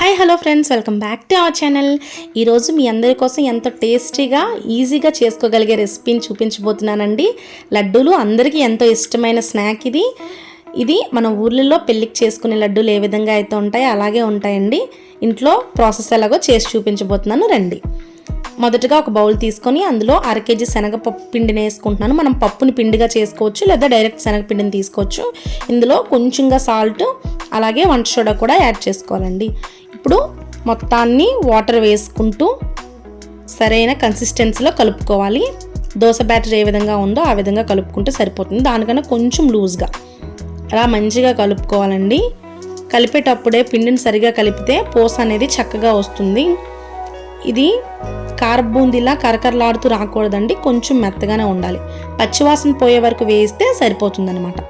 Hi hello friends welcome back to our channel ఈరోజు మీ అందరి కోసం ఎంతో టేస్టీగా ఈజీగా చేసుకోగలిగే రెసిపీని చూపించబోతున్నానండి. లడ్డూలు అందరికీ ఎంతో ఇష్టమైన స్నాక్ ఇది. ఇది మన ఊర్లలో పెళ్ళికి చేసుకునే లడ్డూలు ఏ విధంగా అయితే ఉంటాయో అలాగే ఉంటాయండి. ఇంట్లో ప్రాసెస్ ఎలాగో చేసి చూపించబోతున్నాను. రండి. మొదటగా ఒక బౌల్ తీసుకొని అందులో అర కేజీ శనగపప్పు పిండిని వేసుకుంటున్నాను. మనం పప్పుని పిండిగా చేసుకోవచ్చు లేదా డైరెక్ట్ శనగపిండిని తీసుకోవచ్చు. ఇందులో కొంచెంగా సాల్ట్ అలాగే వంట సోడా కూడా యాడ్ చేసుకోవాలండి. ఇప్పుడు మొత్తాన్ని వాటర్ వేసుకుంటూ సరైన కన్సిస్టెన్సీలో కలుపుకోవాలి. దోశ బ్యాటర్ ఏ విధంగా ఉందో ఆ విధంగా కలుపుకుంటే సరిపోతుంది. దానికన్నా కొంచెం లూజ్గా. అలా మంచిగా కలుపుకోవాలండి. కలిపేటప్పుడే పిండిని సరిగా కలిపితే పోస అనేది చక్కగా వస్తుంది. ఇది కారబూందిలా కరకరలాడుతూ రాకూడదండి. కొంచెం మెత్తగానే ఉండాలి. పచ్చివాసన పోయే వరకు వేస్తే సరిపోతుందనమాట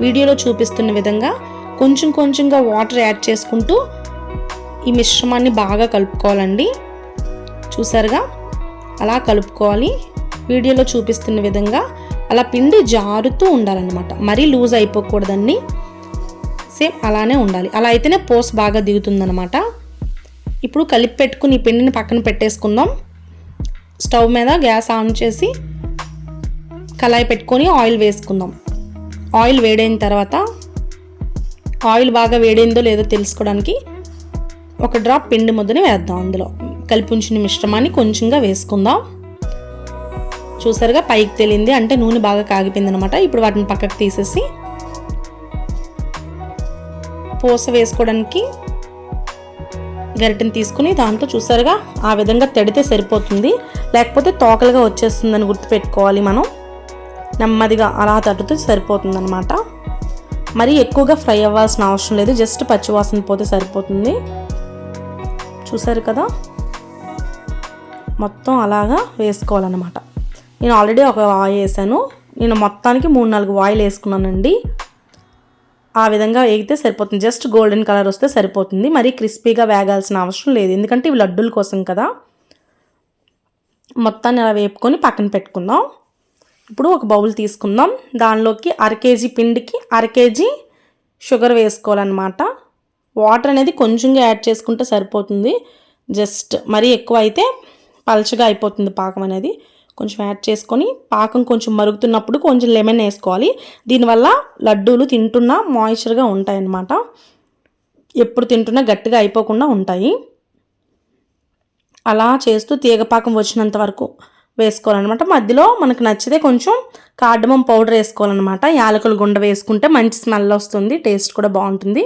వీడియోలో చూపిస్తున్న విధంగా కొంచెం కొంచెంగా వాటర్ యాడ్ చేసుకుంటూ ఈ మిశ్రమాన్ని బాగా కలుపుకోవాలండి. చూసారుగా? అలా కలుపుకోవాలి. వీడియోలో చూపిస్తున్న విధంగా అలా పిండి జారుతూ ఉండాలన్నమాట. మరీ లూజ్ అయిపోకూడదండి. సేమ్ అలానే ఉండాలి. అలా అయితేనే పోస్ బాగా దిగుతుందనమాట ఇప్పుడు కలిపి పెట్టుకుని ఈ పిండిని పక్కన పెట్టేసుకుందాం. స్టవ్ మీద గ్యాస్ ఆన్ చేసి కళాయి పెట్టుకొని ఆయిల్ వేసుకుందాం. ఆయిల్ వేడైన తర్వాత ఆయిల్ బాగా వేడైందో లేదో తెలుసుకోవడానికి ఒక డ్రాప్ పిండి ముద్దని వేద్దాం అందులో. కలిపి ఉంచిన మిశ్రమాన్ని కొంచెంగా వేసుకుందాం. చూసారుగా పైకి తేలింది. అంటే నూనె బాగా కాగిపోయింది అనమాట ఇప్పుడు వాటిని పక్కకు తీసేసి పూస వేసుకోవడానికి గరిటెని తీసుకుని దాంట్లో చూసారుగా ఆ విధంగా తడితే సరిపోతుంది. లేకపోతే తోకలుగా వచ్చేస్తుందని గుర్తుపెట్టుకోవాలి మనం. నెమ్మదిగా అలా తట్టుతూ సరిపోతుంది అనమాట మరి ఎక్కువగా ఫ్రై అవ్వాల్సిన అవసరం లేదు. జస్ట్ పచ్చివాసన పోతే సరిపోతుంది. చూసారు కదా? మొత్తం అలాగా వేసుకోవాలన్నమాట. నేను ఆల్రెడీ ఒక ఆయిల్ వేసాను. నేను మొత్తానికి మూడు నాలుగు ఆయిల్ వేసుకున్నానండి. ఆ విధంగా వేగితే సరిపోతుంది. జస్ట్ గోల్డెన్ కలర్ వస్తే సరిపోతుంది. మరీ క్రిస్పీగా వేగాల్సిన అవసరం లేదు. ఎందుకంటే ఇవి లడ్డూల కోసం కదా. మొత్తాన్ని అలా వేపుకొని పక్కన పెట్టుకుందాం. ఇప్పుడు ఒక బౌల్ తీసుకుందాం. దానిలోకి అర కేజీ పిండికి అర కేజీ షుగర్ వేసుకోవాలన్నమాట. వాటర్ అనేది కొంచెంగా యాడ్ చేసుకుంటే సరిపోతుంది. జస్ట్ మరీ ఎక్కువ అయితే పలచగా అయిపోతుంది పాకం అనేది. కొంచెం యాడ్ చేసుకొని పాకం కొంచెం మరుగుతున్నప్పుడు కొంచెం లెమన్ వేసుకోవాలి. దీనివల్ల లడ్డూలు తింటున్నా మాయిశ్చర్గా ఉంటాయి అన్నమాట ఎప్పుడు తింటున్నా గట్టిగా అయిపోకుండా ఉంటాయి. అలా చేస్తూ తీగపాకం వచ్చినంత వరకు వేసుకోవాలన్నమాట. మధ్యలో మనకు నచ్చితే కొంచెం కార్డమం పౌడర్ వేసుకోవాలన్నమాట. యాలకుల గుండ వేసుకుంటే మంచి స్మెల్ వస్తుంది టేస్ట్ కూడా బాగుంటుంది.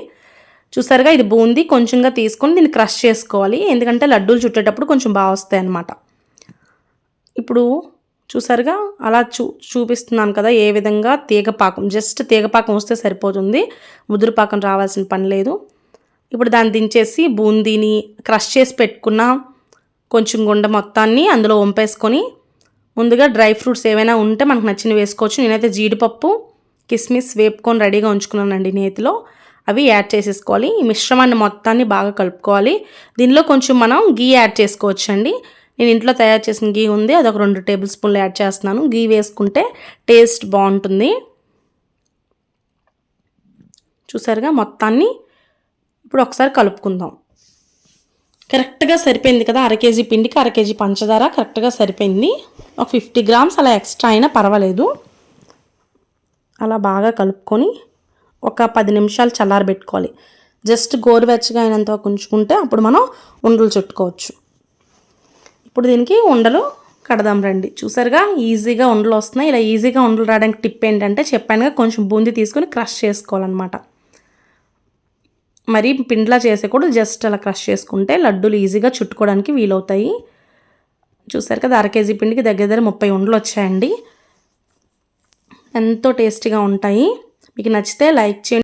చూసారుగా ఇది బూందీ కొంచెంగా తీసుకొని దీన్ని క్రష్ చేసుకోవాలి. ఎందుకంటే లడ్డూలు చుట్టేటప్పుడు కొంచెం బాగా వస్తాయి అన్నమాట. ఇప్పుడు చూసారుగా అలా చూ చూపిస్తున్నాను కదా ఏ విధంగా తీగపాకం జస్ట్ తీగపాకం వస్తే సరిపోతుంది. ముదురుపాకం రావాల్సిన పని లేదు. ఇప్పుడు దాన్ని దించేసి బూందీని క్రష్ చేసి పెట్టుకున్న కొంచెం గుండ మొత్తాన్ని అందులో వంపేసుకొని ముందుగా డ్రై ఫ్రూట్స్ ఏవైనా ఉంటే మనకు నచ్చినవి వేసుకోవచ్చు. నేనైతే జీడిపప్పు కిస్మిస్ వేపుకొని రెడీగా ఉంచుకున్నానండి నేతిలో. అవి యాడ్ చేసేసుకోవాలి. ఈ మిశ్రమాన్ని మొత్తాన్ని బాగా కలుపుకోవాలి. దీనిలో కొంచెం మనం గీ యాడ్ చేసుకోవచ్చండి. నేను ఇంట్లో తయారు చేసిన గీ ఉంది. అది ఒక రెండు టేబుల్ స్పూన్లు యాడ్ చేస్తున్నాను. గీ వేసుకుంటే టేస్ట్ బాగుంటుంది. చూసారుగా మొత్తాన్ని ఇప్పుడు ఒకసారి కలుపుకుందాం. కరెక్ట్గా సరిపోయింది కదా? అర కేజీ పిండికి అర కేజీ పంచదార కరెక్ట్గా సరిపోయింది. ఒక ఫిఫ్టీ గ్రామ్స్ అలా ఎక్స్ట్రా అయినా పర్వాలేదు. అలా బాగా కలుపుకొని ఒక పది నిమిషాలు చల్లారబెట్టుకోవాలి జస్ట్ గోరువెచ్చగా అయినంత ఉంచుకుంటే అప్పుడు మనం ఉండలు చుట్టుకోవచ్చు. ఇప్పుడు దీనికి ఉండలు కడదాం రండి. చూసారుగా? ఈజీగా ఉండలు వస్తున్నాయి. ఇలా ఈజీగా ఉండలు రావడానికి టిప్ ఏంటంటే చెప్పానుగా కొంచెం బూందీ తీసుకొని క్రష్ చేసుకోవాలన్నమాట. మరి పిండిలా చేసే కూడా జస్ట్ అలా క్రష్ చేసుకుంటే లడ్డూలు ఈజీగా చుట్టుకోవడానికి వీలవుతాయి. చూసారు కదా? అర కేజీ పిండికి దగ్గర దగ్గర ముప్పై ఉండలు వచ్చాయండి. ఎంతో టేస్టీగా ఉంటాయి. మీకు నచ్చితే లైక్ చేయండి